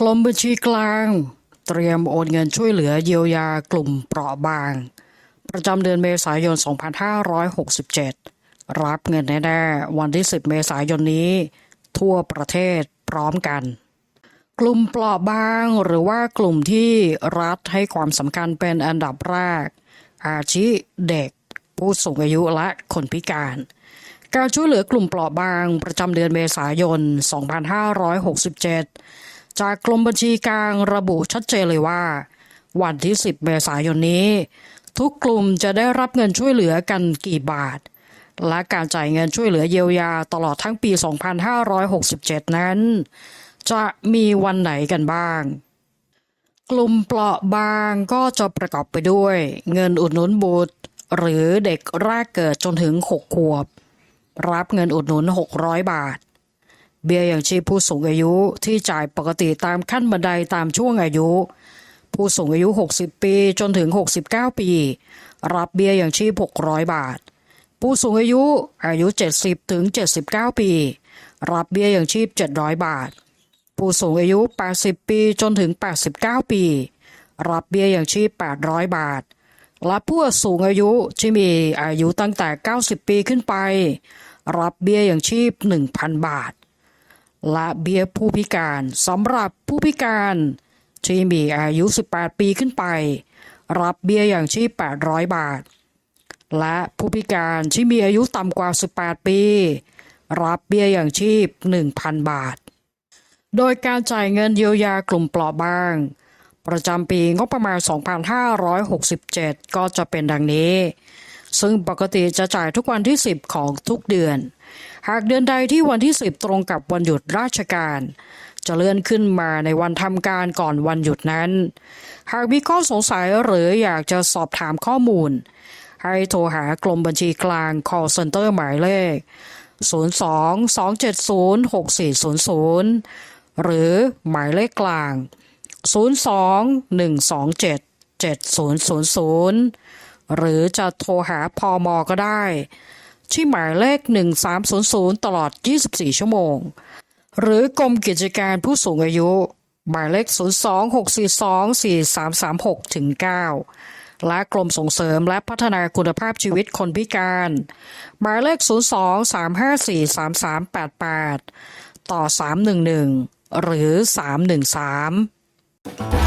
กรมบัญชีกลาง เตรียมโอนเงินช่วยเหลือเยียวยากลุ่มเปราะบาง ประจำเดือนเมษายน 2567 รับเงินแน่ๆวันที่ 10 เมษายนนี้ ทั่วประเทศพร้อมกัน กลุ่มเปราะบางหรือว่ากลุ่มที่รัฐให้ความสำคัญเป็นอันดับแรก อาชีเด็ก ผู้สูงอายุและคนพิการ การช่วยเหลือกลุ่มเปราะบางประจำเดือนเมษายน 2567 จากกรมบัญชีกลางระบุชัดเจนเลยว่า วันที่ 10 เมษายนนี้ ทุกกลุ่มจะได้รับเงินช่วยเหลือกันกี่บาท และการจ่ายเงินช่วยเหลือเยียวยาตลอดทั้งปี 2567 นั้น จะมีวันไหนกันบ้าง กลุ่มเปราะบางก็จะประกอบไปด้วย เงินอุดหนุนบุตร หรือเด็กแรกเกิดจนถึง 6 ขวบ รับเงินอุดหนุน 600 บาท เบี้ยอย่างชีพผู้สูงอายุที่จ่ายปกติตามขั้นบันไดตามช่วงอายุ ผู้สูงอายุ 60 ปีจนถึง 69 ปี รับเบี้ยอย่างชีพ 600 บาท ผู้สูงอายุอายุ 70 ถึง 79 ปี รับเบี้ยอย่างชีพ 700 บาท ผู้สูงอายุ 80 ปีจนถึง 89 ปี รับเบี้ยอย่างชีพ 800 บาทและผู้สูงอายุที่มีอายุตั้งแต่ 90 ปีขึ้นไป รับเบี้ยอย่างชีพ 1,000 บาท และเบี้ยผู้พิการสำหรับผู้พิการที่มีอายุ 18 ปีขึ้นไป รับเบี้ยอย่างชีพ 800 บาท และผู้พิการที่มีอายุต่ำกว่า 18 ปี รับเบี้ยอย่างชีพ 1,000 บาท โดยการจ่ายเงินเยียวยากลุ่มเปราะบาง ประจำปีงบประมาณ 2567 ก็จะเป็นดังนี้ ซึ่งปกติจะจ่ายทุกวันที่ 10 ของทุกเดือน หากเดือนใดที่วันที่ 10 ตรงกับวันหยุดราชการ จะเลื่อนขึ้นมาในวันทำการก่อนวันหยุดนั้น หากมีข้อสงสัยหรืออยากจะสอบถามข้อมูล ให้โทรหากรมบัญชีกลาง call center หมายเลข 02 270 6400 หรือหมายเลขกลาง 02 127 7000 หรือจะโทรหาพอมอก็ได้ ที่หมายเลข 1300 ตลอด 24 ชั่วโมง หรือกรมกิจการผู้สูงอายุ หมายเลข 026424336ถึง9และกรมส่งเสริมและพัฒนาคุณภาพชีวิตคนพิการ หมายเลข 023543388 ต่อ 311 หรือ 313